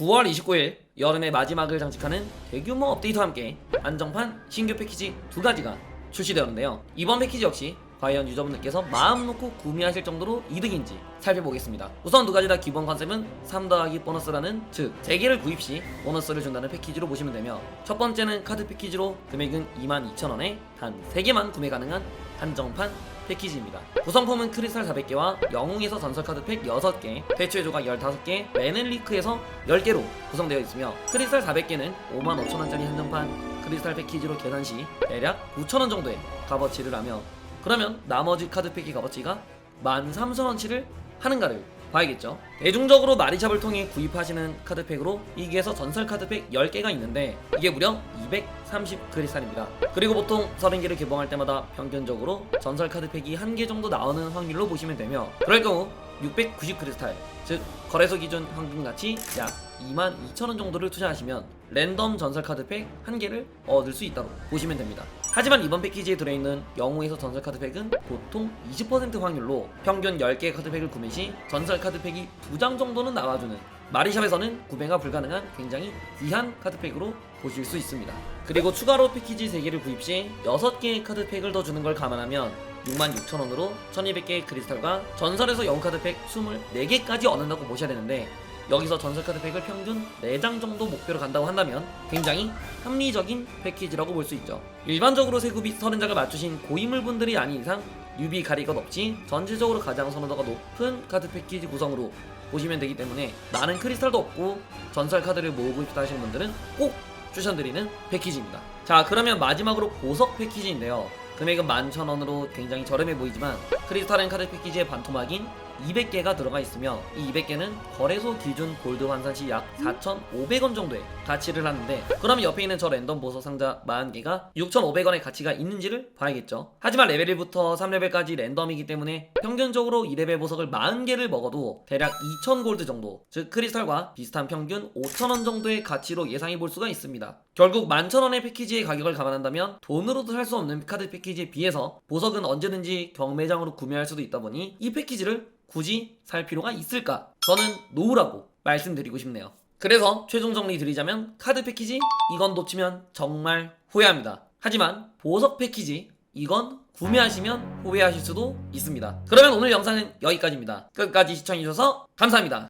9월 29일 여름의 마지막을 장식하는 대규모 업데이트와 함께 안정판 신규 패키지 두 가지가 출시되었는데요. 이번 패키지 역시 과연 유저분들께서 마음 놓고 구매하실 정도로 이득인지 살펴보겠습니다. 우선 두 가지 다 기본 컨셉은 3 더하기 보너스라는 즉 3개를 구입 시 보너스를 준다는 패키지로 보시면 되며 첫 번째는 카드 패키지로 금액은 22,000원에 단 3개만 구매 가능한 한정판 패키지입니다. 구성품은 크리스탈 400개와 영웅에서 전설 카드 팩 6개, 대추의 조각 15개, 맨앤리크에서 10개로 구성되어 있으며 크리스탈 400개는 55,000원짜리 한정판 크리스탈 패키지로 계산 시 대략 9,000원 정도의 값어치를 하며 그러면 나머지 카드 패키 값어치가 13,000원치를 하는가를 봐야겠죠. 대중적으로 마리샵을 통해 구입하시는 카드팩으로 이기에서 전설 카드팩 10개가 있는데 이게 무려 230 크리스탈입니다. 그리고 보통 30개를 개봉할 때마다 평균적으로 전설 카드팩이 한개 정도 나오는 확률로 보시면 되며 그럴 경우 690 크리스탈 즉 거래소 기준 평균 가치 약 22,000원 정도를 투자하시면 랜덤 전설 카드 팩 한 개를 얻을 수 있다고 보시면 됩니다. 하지만 이번 패키지에 들어있는 영웅에서 전설 카드팩은 보통 20% 확률로 평균 10개 카드팩을 구매 시 전설 카드팩이 2장 정도는 나와주는 마리샵에서는 구매가 불가능한 굉장히 귀한 카드팩으로 보실 수 있습니다. 그리고 추가로 패키지 3개를 구입 시 6개의 카드팩을 더 주는 걸 감안하면 66,000원으로 1200개의 크리스탈과 전설에서 영웅 카드팩 24개까지 얻는다고 보셔야 되는데 여기서 전설 카드 팩을 평균 4장 정도 목표로 간다고 한다면 굉장히 합리적인 패키지라고 볼 수 있죠. 일반적으로 세구비 30장을 맞추신 고인물 분들이 아닌 이상 유비 가릴 것 없이 전체적으로 가장 선호도가 높은 카드 패키지 구성으로 보시면 되기 때문에 나는 크리스탈도 없고 전설 카드를 모으고 싶다 하시는 분들은 꼭 추천드리는 패키지입니다. 자 그러면 마지막으로 보석 패키지인데요. 금액은 11,000원으로 굉장히 저렴해 보이지만 크리스탈 앤 카드 패키지의 반토막인 200개가 들어가 있으며 이 200개는 거래소 기준 골드 환산 시 약 4,500원 정도의 가치를 하는데 그럼 옆에 있는 저 랜덤 보석 상자 40개가 6,500원의 가치가 있는지를 봐야겠죠. 하지만 레벨 1부터 3레벨까지 랜덤이기 때문에 평균적으로 2레벨 보석을 40개를 먹어도 대략 2,000 골드 정도 즉 크리스탈과 비슷한 평균 5,000원 정도의 가치로 예상해 볼 수가 있습니다. 결국 11,000원의 패키지의 가격을 감안한다면 돈으로도 살 수 없는 카드 패키지에 비해서 보석은 언제든지 경매장으로 구매할 수도 있다 보니 이 패키지를 굳이 살 필요가 있을까? 저는 노우라고 말씀드리고 싶네요. 그래서 최종 정리 드리자면 카드 패키지 이건 놓치면 정말 후회합니다. 하지만 보석 패키지 이건 구매하시면 후회하실 수도 있습니다. 그러면 오늘 영상은 여기까지입니다. 끝까지 시청해주셔서 감사합니다.